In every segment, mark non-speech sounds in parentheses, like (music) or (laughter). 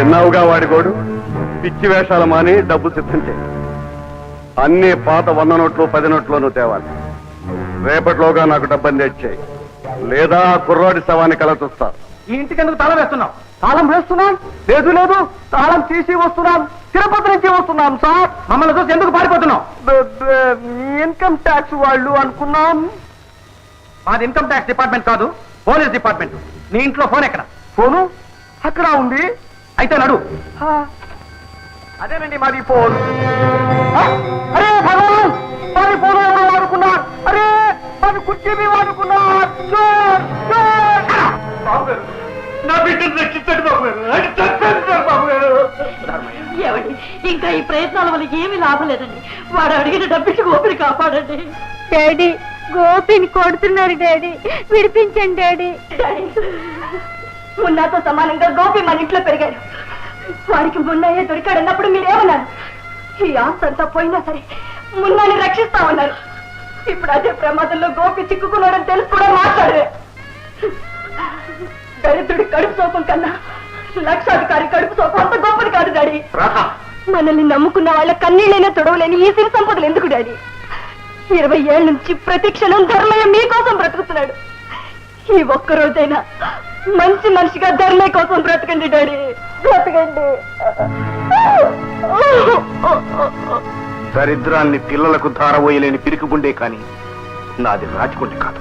విన్నావుగా వాడి గోడు? పిచ్చి వేషాలు మాని డబ్బు సిద్ధం చేయి. అన్ని పాత వంద నోట్లు పది నోట్లను తేవాలి. రేపటిలోగా నాకు డబ్బని తెచ్చేయి లేదా కుర్రాడి శవాన్ని కల చూస్తా ఈ ఇంటికి ఎందుకు తాళం వేస్తున్నాం తాళం వేస్తున్నాం? లేదు లేదు. తాళం తీసి వస్తున్నాం. తిరుపతి నుంచి వస్తున్నాం సార్. మమ్మల్ని చూసి ఎందుకు పారిపోతున్నాం ఇన్కమ్ ట్యాక్స్ వాళ్ళు అనుకున్నాం. మాది ఇన్కమ్ ట్యాక్స్ డిపార్ట్మెంట్ కాదు పోలీస్ డిపార్ట్మెంట్. నీ ఇంట్లో ఫోన్ ఎక్కడ? ఫోను? అక్కడ ఉంది. అయితే నడు. అదేనండి మాది ఫోన్. అరే భగవాన్ మాది ఫోన్ ఎవరో వాడుకున్నారు. అరే మాది కుర్చీ మీ వాడుకున్నారు. నా బిడ్డను రక్షించండి బాబు గారు అది చంపండి సార్ బాబు గారు ఏమండి? ఇంకా ఈ ప్రయత్నాల వల్ల ఏమీ లాభం లేదండి. వాడు అడిగిన డబ్బికి ఓపిరి కాపాడండి. డాడీ గోపిని కొడుతున్నారు డాడీ. విడిపించండి డాడీ. డాడీ, మున్నాతో సమానంగా గోపి మన ఇంట్లో పెరిగాడు. వాడికి మున్నయ్యే దొరికాడన్నప్పుడు మీరేమన్నారు? ఈ ఆస్తి అంతా పోయినా సరే మున్నాని రక్షిస్తామన్నారు. ఇప్పుడు అదే ప్రమాదంలో గోపి చిక్కుకున్నాడని తెలిసి కూడా మాట్లాడరే దరిద్రుడి కడుపు సోపం కన్నా లక్షాధికారి కడుపు సోపం అంత గొప్పది కాదు డాడీ. మనల్ని నమ్ముకున్న వాళ్ళ కన్నీళ్ళైనా తొడవలేని ఈ సిరి సంపదలు ఎందుకు డాడీ? ఇరవై ఏళ్ళ నుంచి ప్రతి క్షణం ధర్మయ్య మీకోసం బ్రతుకుతున్నాడు. ఈ ఒక్క రోజైనా మంచి మనిషిగా ధర్మయ్య కోసం బ్రతకండి డాడీ. బ్రతకండి. దరిద్రాన్ని పిల్లలకు ధారపోయలేని పిరికిగుండే కాని నాది రాజగుండె కాదు.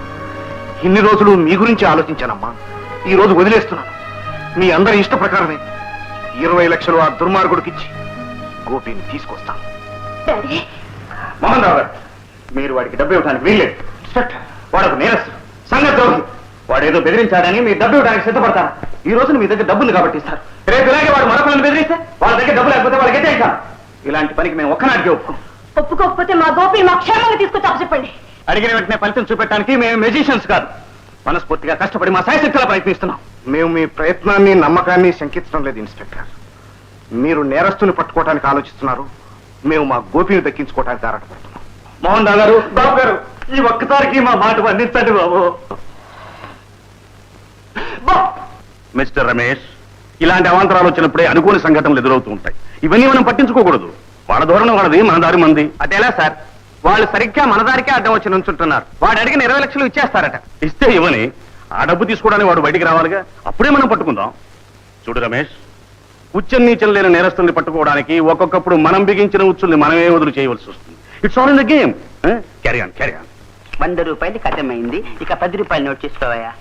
ఇన్ని రోజులు మీ గురించి ఆలోచించానమ్మా. ఈ రోజు వదిలేస్తున్నాను. మీ అందరి ఇష్ట ప్రకారమే ఇరవై లక్షలు ఆ దుర్మార్గుడికిచ్చి గోపిని తీసుకొస్తాను. మోహన్ రావు గారు మీరు వాడికి డబ్బు ఇవ్వడానికి వీల్లేదు. వాడకు నేరస్తు సంగతి వాడేదో బెదిరించాడని మీరు డబ్బు ఇవ్వడానికి సిద్ధపడతారు ఈ రోజున మీ దగ్గర డబ్బులు కాబట్టి ఇస్తారు. రేపు ఇలాగే వాడు మరొకరిని బెదిరిస్తే వాళ్ళ దగ్గర డబ్బు లేకపోతే వాళ్ళకి ఎత్తేస్తాం ఇలాంటి పనికి మేము ఒక్కనాటికి ఒప్పుకోం. ఒప్పుకోకపోతే మా గోపిని మా క్షేమంగా తీసుకొచ్చి చెప్పండి అడిగిన వెంటనే ఫలితం చూపెట్టడానికి మేము మెజిషియన్స్ కాదు. మనస్ఫూర్తిగా కష్టపడి మా సాయశక్తిలా ప్రయత్నిస్తున్నాం. మేము మీ ప్రయత్నాన్ని నమ్మకాన్ని శంకించడం లేదు ఇన్స్పెక్టర్. మీరు నేరస్తుని పట్టుకోవడానికి ఆలోచిస్తున్నారు. మేము మా గోపిని దక్కించుకోవడానికి ఆరాటపడుతున్నాం. మోహన్ రావు గారు బాబు గారు ఈ ఒక్కసారికి మా మాట అందించండి బాబు. మిస్టర్ రమేష్ ఇలాంటి అవాంతరాలు వచ్చినప్పుడే అనుకోని సంఘటనలు ఎదురవుతూ ఉంటాయి. ఇవన్నీ మనం పట్టించుకోకూడదు. వాళ్ళ ధోరణి వాళ్ళది మన దారి మంది అదేలా సార్? వాళ్ళు సరిగ్గా మన దారికే అడ్డం వచ్చి నుంచుంటున్నారు. వాడు అడిగిన ఇరవై లక్షలు ఇచ్చేస్తారట. ఇస్తే ఇవ్వని ఆ డబ్బు తీసుకోవడానికి వాడు బయటికి రావాలిగా? అప్పుడే మనం పట్టుకుందాం. చూడు రమేష్ ఉచ్చం నీచం లేని నేరస్తుల్ని పట్టుకోవడానికి ఒక్కొక్కప్పుడు మనం బిగించిన ఉచ్చుల్ని మనమే వదులు చేయవలసి వస్తుంది. It's all in the game carry on carry on వంద రూపాయలు కథమైంది. ఇక పది రూపాయలు నోట్ చేసుకోవాయా?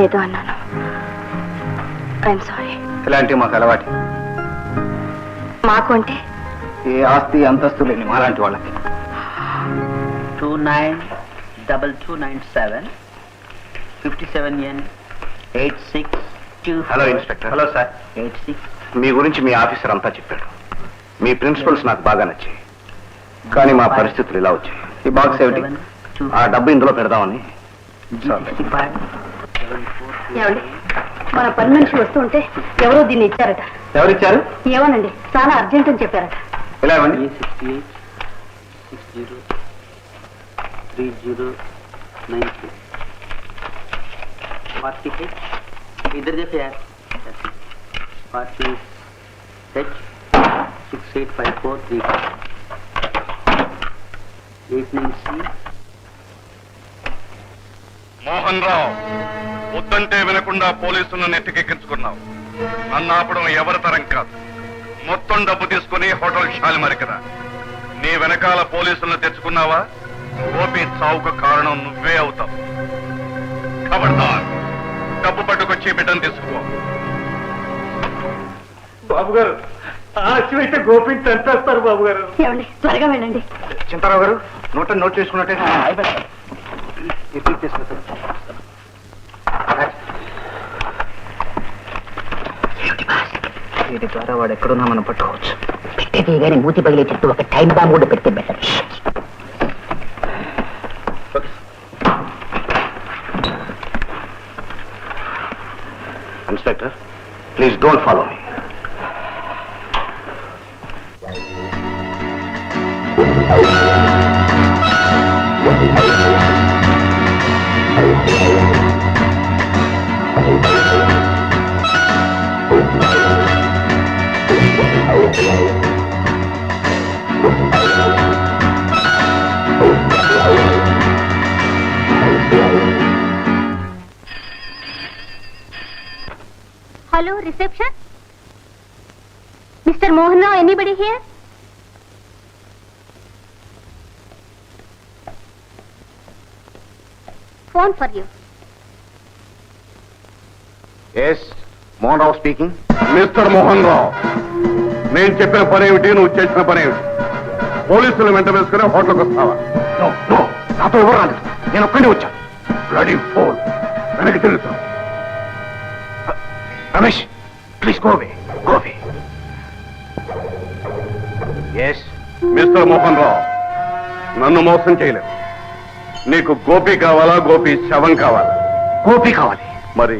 ఏదో అన్నాను. ఐఎమ్ సారీ ఇలాంటివి మాకు అలవాటు. మాకు అంటే ఏ ఆస్తి అంతస్తు లేని మాలాంటి వాళ్ళకి. Two nine double two nine seven fifty seven N eight six two hello inspector hello sir eight six మీ గురించి మీ ఆఫీసర్ అంతా చెప్పాడు. మీ ప్రిన్సిపల్స్ నాకు బాగా నచ్చాయి. కానీ మా పరిస్థితులు ఇలా వచ్చాయి. ఈ బాక్స్ ఏమిటి? ఆ డబ్బు ఇందులో పెడదామని. ఏమండి? మన పని మనిషి వస్తూ ఉంటే ఎవరో దీన్ని ఇచ్చారట. ఎవరిచ్చారు? ఏమోనండి చాలా అర్జెంట్ అని చెప్పారట. ఇలా ఇవ్వండి. Sixty eight six zero three zero nine two. Forty H? ఇద్దరు చెప్పారు forty H six eight five four three eight nine C. Mohan Rao. వద్దంటే వినకుండా పోలీసులను నెట్టికెక్కించుకున్నావు నన్ను ఆపడం ఎవరి తరం కాదు. మొత్తం డబ్బు తీసుకుని హోటల్ షాలిమారి కదా. నీ వెనకాల పోలీసులను తెచ్చుకున్నావా? గోపి చావుకు కారణం నువ్వే అవుతావు. ఖబర్దార్ డబ్బు పట్టుకొచ్చి బిడ్డను తీసుకో బాబు గారు ఆశ అయితే గోపిని చంపేస్తారు బాబు గారు ఏమండి త్వరగా వెళ్ళండి. చింతారావు గారు నోట్ నోట్ చేసుకున్నట్టే. వీటి ద్వారా వాడు ఎక్కడున్నా మనం పట్టుకోవచ్చు. పెట్టేది కానీ మూతి పగిలే చెట్టు ఒక టైం బాంబు కూడా పెడితే better inspector please don't follow me Hello, reception? Mr. Mohan Rao, anybody here? Phone for you. Yes, Mohan Rao speaking. Mr. Mohan Rao. నేను చెప్పిన పని ఏమిటి నువ్వు చేసిన పని ఏమిటి? పోలీసులు వెంట వేసుకుని హోటల్కి వస్తావా? నాతో ఎవరు రాలేదు నేను ఒక్కడే వచ్చాను బ్లడీ ఫోన్ వెనక్కి తిరుగుతావు Ramesh please go away go away yes mister Mohan Rao నన్ను మోసం చేయలేవు నీకు గోపి కావాలా గోపి శవం కావాలా? గోపి కావాలి. మరి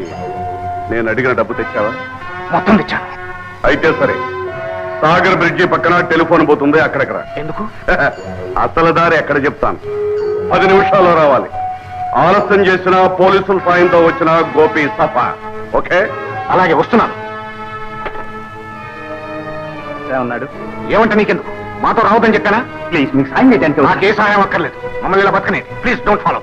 నేను అడిగిన డబ్బు తెచ్చావా? మొత్తం తెచ్చాను. అయితే సరే సాగర్ బ్రిడ్జి పక్కన టెలిఫోన్ పోతుంది అక్కడక్కడ. ఎందుకు? (laughs) అసలు దారి ఎక్కడ చెప్తాను. పది నిమిషాల్లో రావాలి. ఆలస్యం చేసిన పోలీసుల సాయంతో వచ్చిన గోపి సఫా. ఓకే? అలాగే వస్తున్నాను. ఏమన్నాడు? ఏమంట నీకెందుకు? మాతో రావద్దని చెప్పానా? ప్లీజ్ మీకు సాయం చేయడానికి నాకు ఏ సహాయం అక్కర్లేదు. మమ్మల్ని ఇలా బతకనేది ప్లీజ్ డోంట్ ఫాలో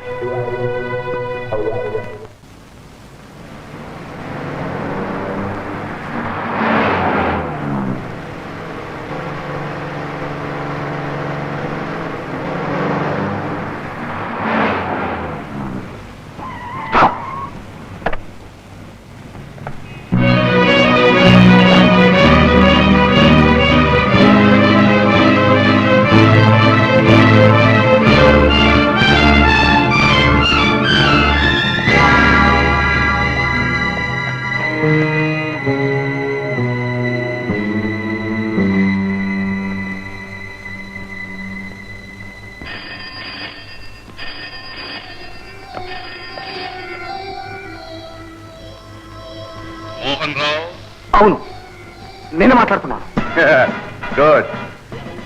(laughs) గుడ్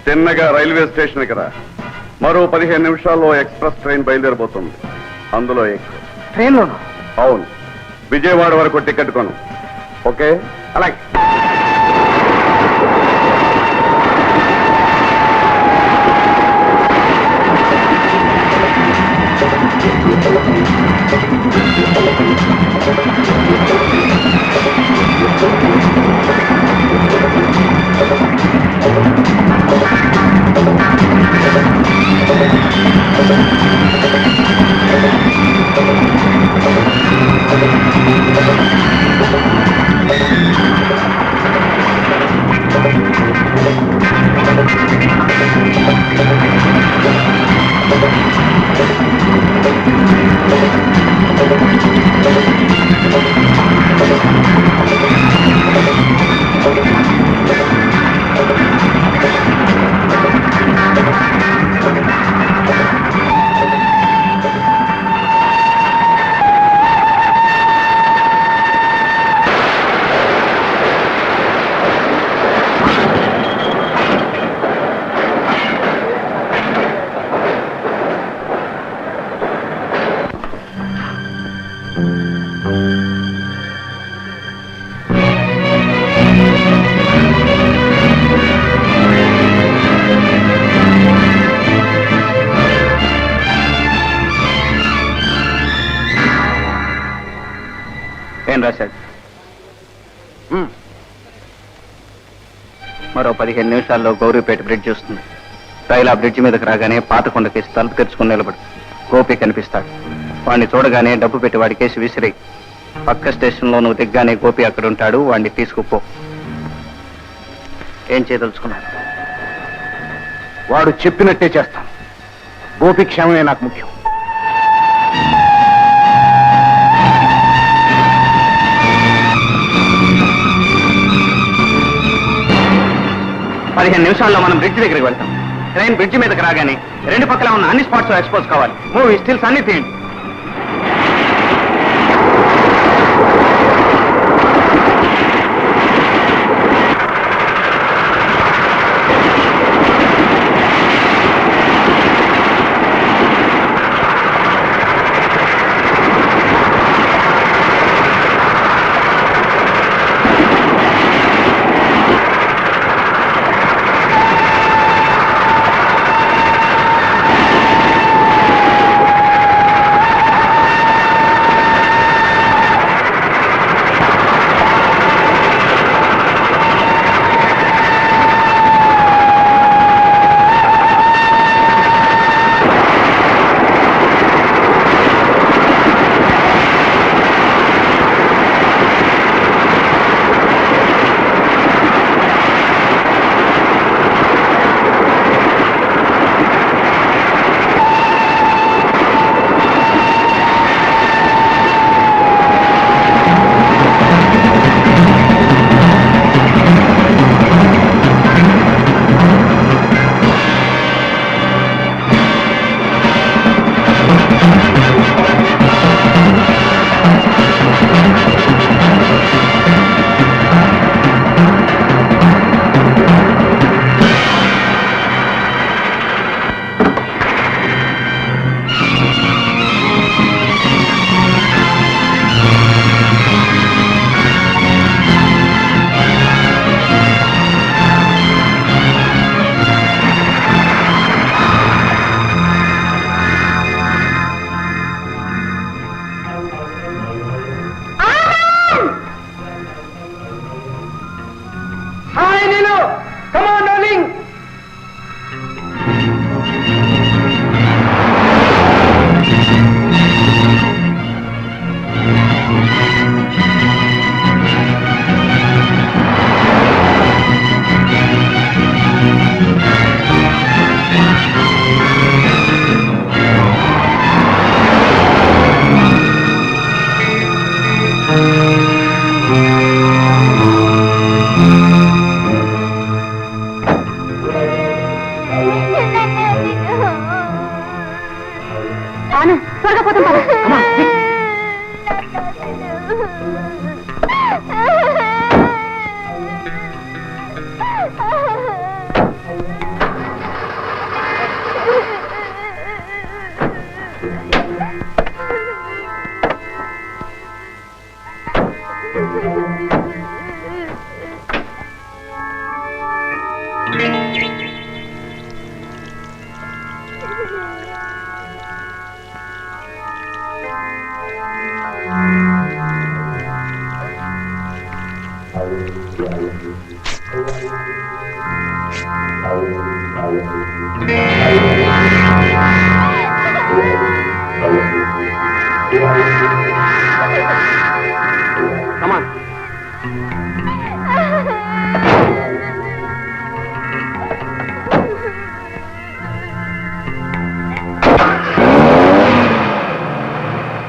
చిన్నగా రైల్వే స్టేషన్ రా. మరో పదిహేను నిమిషాల్లో ఎక్స్ప్రెస్ ట్రైన్ బయలుదేరబోతుంది. అందులో ఎక్కువ ట్రైన్లోను? అవును. విజయవాడ వరకు టికెట్ కొను. ఓకే? అలాగే. మరో పదిహేను నిమిషాల్లో గౌరీపేట బ్రిడ్జ్ వస్తుంది. రైలు ఆ బ్రిడ్జ్ మీదకి రాగానే పాత కొండకి తలుపు తెరుచుకుని నిలబడు గోపి కనిపిస్తాడు. వాడిని చూడగానే డబ్బు పెట్టి వాడి కేసు విసిరి. పక్క స్టేషన్లో నువ్వు దిగ్గానే గోపి అక్కడ ఉంటాడు. వాడిని తీసుకుపో. ఏం చేయదలుచుకున్నాడు వాడు చెప్పినట్టే చేస్తాను. గోపి క్షేమమే నాకు ముఖ్యం. పదిహేను నిమిషాల్లో మనం బ్రిడ్జ్ దగ్గరికి వెళ్తాం. ట్రైన్ బ్రిడ్జ్ మీదకి రాగానే రెండు పక్కల ఉన్న అన్ని స్పాట్స్ ఎక్స్పోజ్ కావాలి. మూవీ స్టిల్స్ అన్ని తీయండి Come on, darling. Come on.